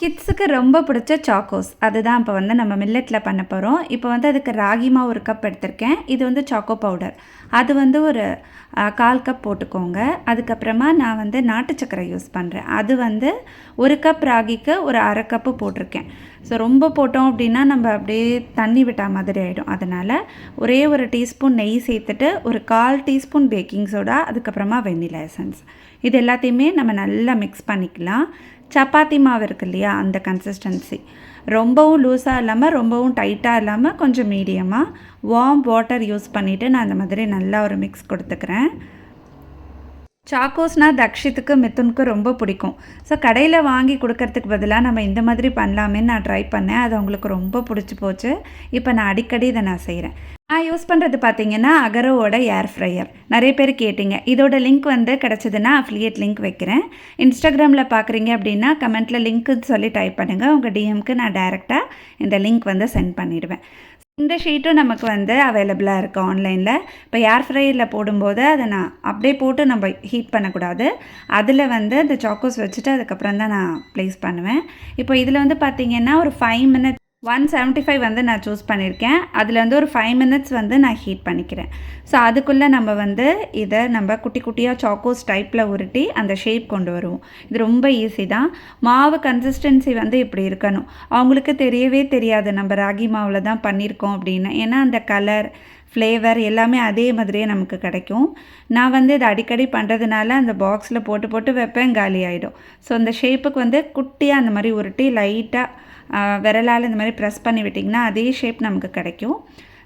கிட்ஸுக்கு ரொம்ப பிடிச்ச சாக்கோஸ். அதுதான் இப்போ வந்து நம்ம மில்லட்டில் பண்ண போகிறோம் இப்போ வந்து அதுக்கு ராகிமா ஒரு கப் எடுத்திருக்கேன். இது வந்து சாக்கோ பவுடர் அது வந்து ஒரு கால் கப் போட்டுக்கோங்க. அதுக்கப்புறமா நான் வந்து நாட்டு சக்கரை யூஸ் பண்ணுறேன் அது வந்து ஒரு கப் ராகிக்கு ஒரு அரை கப்பு போட்டிருக்கேன். ஸோ ரொம்ப போட்டோம் அப்படின்னா நம்ம அப்படியே தண்ணி விட்டா மாதிரி ஆகிடும் அதனால் ஒரே ஒரு டீஸ்பூன் நெய் சேர்த்துட்டு ஒரு கால் டீஸ்பூன் பேக்கிங் சோடா அதுக்கப்புறமா வெண்ணிலா எசன்ஸ் இது எல்லாத்தையுமே நம்ம நல்லா மிக்ஸ் பண்ணிக்கலாம். சப்பாத்தி மாவு இருக்கு இல்லையா அந்த கன்சிஸ்டன்சி ரொம்பவும் லூஸாக இல்லாமல் ரொம்பவும் டைட்டாக இல்லாமல் கொஞ்சம் மீடியமாக வார்ம் வாட்டர் யூஸ் பண்ணிவிட்டு நான் அந்த மாதிரி நல்லா ஒரு மிக்ஸ் கொடுத்துக்கிறேன். சாக்கோஸ்னால் தக்ஷித்துக்கு மித்துனுக்கு ரொம்ப பிடிக்கும். ஸோ கடையில் வாங்கி கொடுக்கறதுக்கு பதிலாக நம்ம இந்த மாதிரி பண்ணலாமேன்னு நான் ட்ரை பண்ணேன். அது அவங்களுக்கு ரொம்ப பிடிச்சி போச்சு. இப்போ நான் அடிக்கடி இதை நான் செய்கிறேன் நான் யூஸ் பண்ணுறது பார்த்தீங்கன்னா அகரோவோட ஏர் ஃப்ரையர் நிறைய பேர் கேட்டிங்க. இதோட லிங்க் வந்து கிடச்சதுன்னா அஃப்லியேட் லிங்க் வைக்கிறேன். இன்ஸ்டாகிராமில் பார்க்குறீங்க அப்படின்னா கமெண்ட்டில் லிங்க்குன்னு சொல்லி டைப் பண்ணுங்கள் உங்கள் டிஎம்க்கு நான் டைரெக்டாக இந்த லிங்க் வந்து சென்ட் பண்ணிவிடுவேன் இந்த ஷீட்டும் நமக்கு வந்து அவைலபிளாக இருக்குது ஆன்லைனில் இப்போ ஏர் ஃப்ரையரில் போடும்போது அதை நான் அப்படியே போட்டு நம்ம ஹீட் பண்ணக்கூடாது. அதில் வந்து அந்த சாக்கோஸ் வச்சுட்டு அதுக்கப்புறம் தான் நான் ப்ளேஸ் பண்ணுவேன். இப்போ இதில் வந்து பார்த்தீங்கன்னா ஒரு five minutes one seventy five வந்து நான் சூஸ் பண்ணியிருக்கேன் அதில் வந்து ஒரு ஃபைவ் மினிட்ஸ் வந்து நான் ஹீட் பண்ணிக்கிறேன். ஸோ அதுக்குள்ளே நம்ம வந்து இதை நம்ம குட்டி குட்டியாக சாக்கோஸ் டைப்பில் உருட்டி அந்த ஷேப் கொண்டு வருவோம். இது ரொம்ப ஈஸி தான். மாவு கன்சிஸ்டன்சி வந்து இப்படி இருக்கணும். அவங்களுக்கு தெரியவே தெரியாது. நம்ம ராகி மாவில் தான் பண்ணியிருக்கோம் அப்படின்னு. ஏன்னா அந்த கலர் ஃப்ளேவர் எல்லாமே அதே மாதிரியே நமக்கு கிடைக்கும். நான் வந்து இதை அடிக்கடி பண்ணுறதுனால அந்த பாக்ஸில் போட்டு போட்டு வைப்பேன் காலி ஆகிடும் ஸோ அந்த ஷேப்புக்கு வந்து குட்டியாக அந்த மாதிரி உருட்டி லைட்டாக விரலால் இந்த மாதிரி ப்ரெஸ் பண்ணி விட்டிங்கன்னா அதே ஷேப் நமக்கு கிடைக்கும்.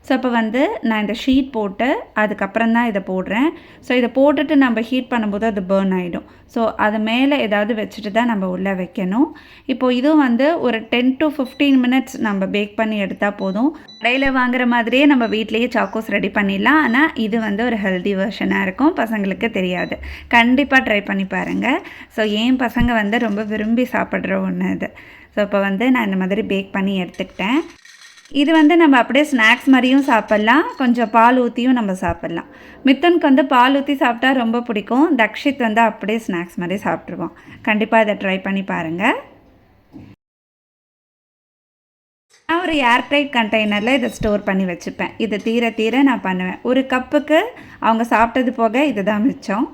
ஸோ இப்போ வந்து நான் இந்த ஷீட் போட்டு அதுக்கப்புறம் தான் இதை போடுறேன். ஸோ இதை போட்டுட்டு நம்ம ஹீட் பண்ணும்போது அது பேர்ன் ஆகிடும் ஸோ அது மேலே ஏதாவது வச்சுட்டு தான் நம்ம உள்ளே வைக்கணும். இப்போது இதுவும் வந்து ஒரு டென் டு ஃபிஃப்டீன் மினிட்ஸ் நம்ம பேக் பண்ணி எடுத்தால் போதும். கடையில் வாங்குற மாதிரியே நம்ம வீட்லேயே சாக்கோஸ் ரெடி பண்ணிடலாம். ஆனால் இது வந்து ஒரு ஹெல்தி வெர்ஷனாக இருக்கும். பசங்களுக்கு தெரியாது. கண்டிப்பாக ட்ரை பண்ணி பாருங்கள் ஸோ என் பசங்க வந்து ரொம்ப விரும்பி சாப்பிட்ற ஒன்று இது ஸோ இப்போ வந்து நான் இந்த மாதிரி பேக் பண்ணி எடுத்துக்கிட்டேன். இது வந்து நம்ம அப்படியே ஸ்நாக்ஸ் மாதிரியும் சாப்பிட்லாம். கொஞ்சம் பால் ஊற்றியும் நம்ம சாப்பிட்லாம். மித்தனுக்கு வந்து பால் ஊற்றி சாப்பிட்டா ரொம்ப பிடிக்கும். தக்ஷித் வந்து அப்படியே ஸ்நாக்ஸ் மாதிரி சாப்பிட்ருவோம் கண்டிப்பாக இதை ட்ரை பண்ணி பாருங்கள் நான் ஒரு ஏர்டைட் கண்டெய்னரில் இதை ஸ்டோர் பண்ணி வச்சுப்பேன். இது தீர தீர நான் பண்ணுவேன். ஒரு கப்புக்கு அவங்க சாப்பிட்டது போக இதுதான் மிச்சம்.